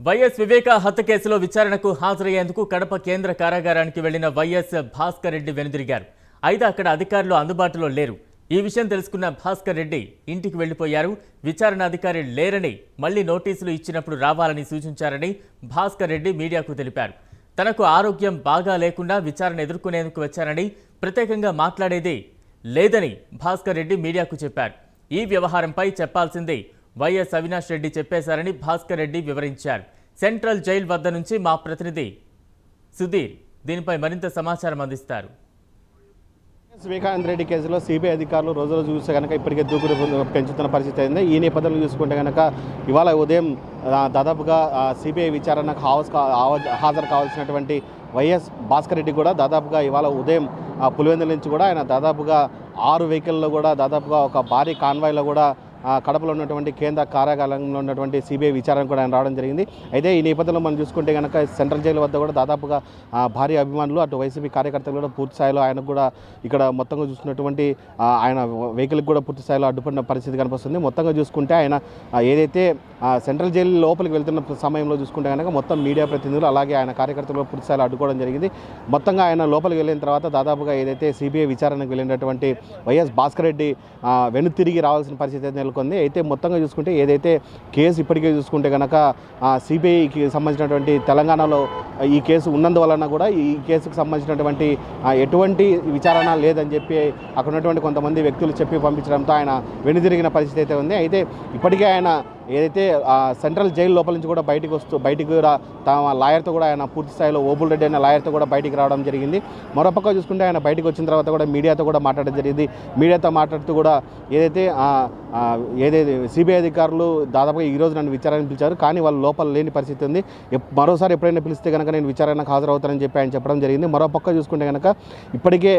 YS వివేక హత్య కేసులో విచారణకు హాజరయ్యేందుకు కడప కేంద్ర కారాగారానికి వెళ్ళిన వైఎస్ భాస్కర్ రెడ్డి వెనుదిరిగారు. అయితే అక్కడ అధికారులు అందుబాటులో లేరు. ఈ విషయం తెలుసుకున్న భాస్కర్ రెడ్డి ఇంటికి వెళ్ళిపోయారు విచారణ అధికారి లేరని మళ్ళీ నోటీసులు ఇచ్చినప్పుడు రావాలని సూచించారని భాస్కర్ రెడ్డి మీడియాకు తెలిపారు. తనకు ఆరోగ్యం బాగా లేకుండా విచారణ ఎదుర్కొనేందుకు వచ్చారని ప్రత్యేకంగా మాట్లాడేది లేదని భాస్కర్ రెడ్డి మీడియాకు చెప్పారు. ఈ వ్యవహారంపై చెప్పాల్సిందే వైఎస్ అవినాష్ రెడ్డి చెప్పేశారని భాస్కర్ రెడ్డి వివరించారు. సెంట్రల్ జైల్ వద్ద నుంచి మా ప్రతినిధి సుధీర్ దీనిపై మరింత సమాచారం అందిస్తారు. వివేకానంద రెడ్డి కేసులో సిబిఐ అధికారులు రోజు రోజు చూస్తే కనుక ఇప్పటికే దూకుడు పెంచుతున్న పరిస్థితి అయింది. ఈ నేపథ్యంలో చూసుకుంటే కనుక ఇవాళ ఉదయం దాదాపుగా సిబిఐ విచారణకు హావస్ హాజరు కావాల్సినటువంటి వైఎస్ భాస్కర్ రెడ్డి కూడా దాదాపుగా ఇవాళ ఉదయం పులివెందుల నుంచి కూడా ఆయన దాదాపుగా ఆరు వెహికల్లో కూడా దాదాపుగా ఒక భారీ కాన్వాయ్లో కూడా కడపలో ఉన్నటువంటి కేంద్ర కార్యాలయంలో ఉన్నటువంటి సిబిఐ విచారణ కూడా ఆయన రావడం జరిగింది. అయితే ఈ నేపథ్యంలో మనం చూసుకుంటే కనుక సెంట్రల్ జైలు వద్ద కూడా దాదాపుగా భారీ అభిమానులు అటు వైసీపీ కార్యకర్తలు కూడా పూర్తి స్థాయిలో ఆయనకు కూడా ఇక్కడ మొత్తంగా చూసుకున్నటువంటి ఆయన వెహికల్కి కూడా పూర్తి స్థాయిలో అడ్డుపడిన పరిస్థితి కనిపిస్తుంది. మొత్తంగా చూసుకుంటే ఆయన ఏదైతే సెంట్రల్ జైలు లోపలికి వెళ్తున్న సమయంలో చూసుకుంటే కనుక మొత్తం మీడియా ప్రతినిధులు అలాగే ఆయన కార్యకర్తలు పూర్తి స్థాయిలో అడ్డుకోవడం జరిగింది. మొత్తంగా ఆయన లోపలికి వెళ్ళిన తర్వాత దాదాపుగా ఏదైతే సిబిఐ విచారణకు వెళ్ళినటువంటి వైఎస్ భాస్కర్ రెడ్డి వెనుతిరిగి రావాల్సిన పరిస్థితి అయితే పేర్కొంది. అయితే మొత్తంగా చూసుకుంటే ఏదైతే కేసు ఇప్పటికే చూసుకుంటే కనుక సిబిఐకి సంబంధించినటువంటి తెలంగాణలో ఈ కేసు ఉన్నందువలన కూడా ఈ కేసుకు సంబంధించినటువంటి ఎటువంటి విచారణ లేదని చెప్పి అక్కడ ఉన్నటువంటి కొంతమంది వ్యక్తులు చెప్పి పంపించడంతో ఆయన వెనుదిరిగిన పరిస్థితి అయితే ఉంది. అయితే ఇప్పటికే ఆయన ఏదైతే ఆ, సెంట్రల్ జైలు లోపల నుంచి కూడా బయటకు వస్తూ బయటకు కూడా తమ లాయర్తో కూడా ఆయన పూర్తి స్థాయిలో ఓబుల్ రెడ్డి అనే లాయర్తో కూడా బయటికి రావడం జరిగింది. మరోపక్క చూసుకుంటే ఆయన బయటకు వచ్చిన తర్వాత కూడా మీడియాతో కూడా మాట్లాడడం జరిగింది. మీడియాతో మాట్లాడుతూ కూడా ఏదైతే ఏదైతే సిబిఐ అధికారులు దాదాపుగా ఈరోజు నన్ను విచారణకు పిలిచారు. కానీ వాళ్ళు లోపల లేని పరిస్థితి ఉంది. మరోసారి ఎప్పుడైనా పిలిస్తే కనుక నేను విచారణకు హాజరవుతానని చెప్పి ఆయన చెప్పడం జరిగింది. మరోపక్క చూసుకుంటే కనుక ఇప్పటికే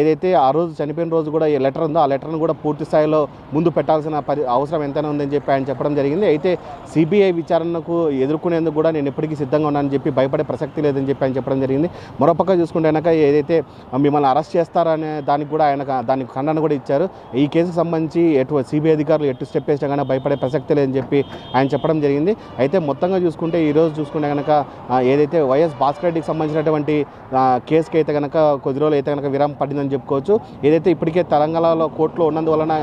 ఏదైతే ఆ రోజు చనిపోయిన రోజు కూడా ఈ లెటర్ ఉందో ఆ లెటర్ను కూడా పూర్తి స్థాయిలో ముందు పెట్టాల్సిన అవసరం ఎంతైనా ఉందని చెప్పి ఆయన చెప్పడం జరిగింది. అయితే సిబిఐ విచారణకు ఎదుర్కొనేందుకు కూడా నేను ఎప్పటికీ సిద్ధంగా ఉన్నానని చెప్పి భయపడే ప్రసక్తి లేదని చెప్పి ఆయన చెప్పడం జరిగింది. మరోపక్క చూసుకుంటే కనుక ఏదైతే మిమ్మల్ని అరెస్ట్ చేస్తారనే దానికి కూడా ఆయన దానికి ఖండన కూడా ఇచ్చారు. ఈ కేసుకు సంబంధించి ఎటు సిబిఐ అధికారులు ఎటు స్టెప్ వేసినా కానీ భయపడే ప్రసక్తి లేదని చెప్పి ఆయన చెప్పడం జరిగింది. అయితే మొత్తంగా చూసుకుంటే ఈరోజు చూసుకుంటే కనుక ఏదైతే వైఎస్ భాస్కర్ రెడ్డికి సంబంధించినటువంటి కేసుకి అయితే కనుక కొద్ది రోజులు అయితే కనుక విరామం పడిందని చెప్పుకోవచ్చు. ఏదైతే ఇప్పటికే తెలంగాణలో కోర్టులో ఉన్నందువలన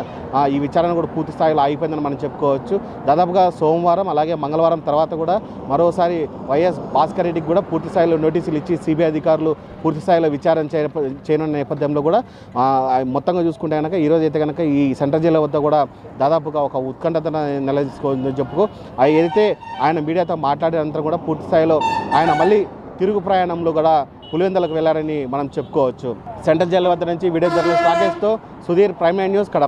ఈ విచారణ కూడా పూర్తి స్థాయిలో ఆగిపోయిందని మనం చెప్పుకోవచ్చు. దాదాపుగా సోమవారం అలాగే మంగళవారం తర్వాత కూడా మరోసారి వైఎస్ భాస్కర్ రెడ్డికి కూడా పూర్తి స్థాయిలో నోటీసులు ఇచ్చి సిబిఐ అధికారులు పూర్తి స్థాయిలో విచారణ చేయనున్న నేపథ్యంలో కూడా మొత్తంగా చూసుకుంటే కనుక ఈరోజు అయితే కనుక ఈ సెంట్రల్ జైలు వద్ద కూడా దాదాపుగా ఒక ఉత్కంఠత నెలకొందని చెప్పుకో ఆ ఏదైతే ఆయన మీడియాతో మాట్లాడినంతరం కూడా పూర్తి స్థాయిలో ఆయన మళ్ళీ తిరుగు ప్రయాణంలో కూడా పులివెందలకు వెళ్ళారని మనం చెప్పుకోవచ్చు. సెంట్రల్ జైలు వద్ద నుంచి వీడియో జర్నలిస్ట్ రాకేష్తో సుధీర్ ప్రైమ్ న్యూస్ కడప.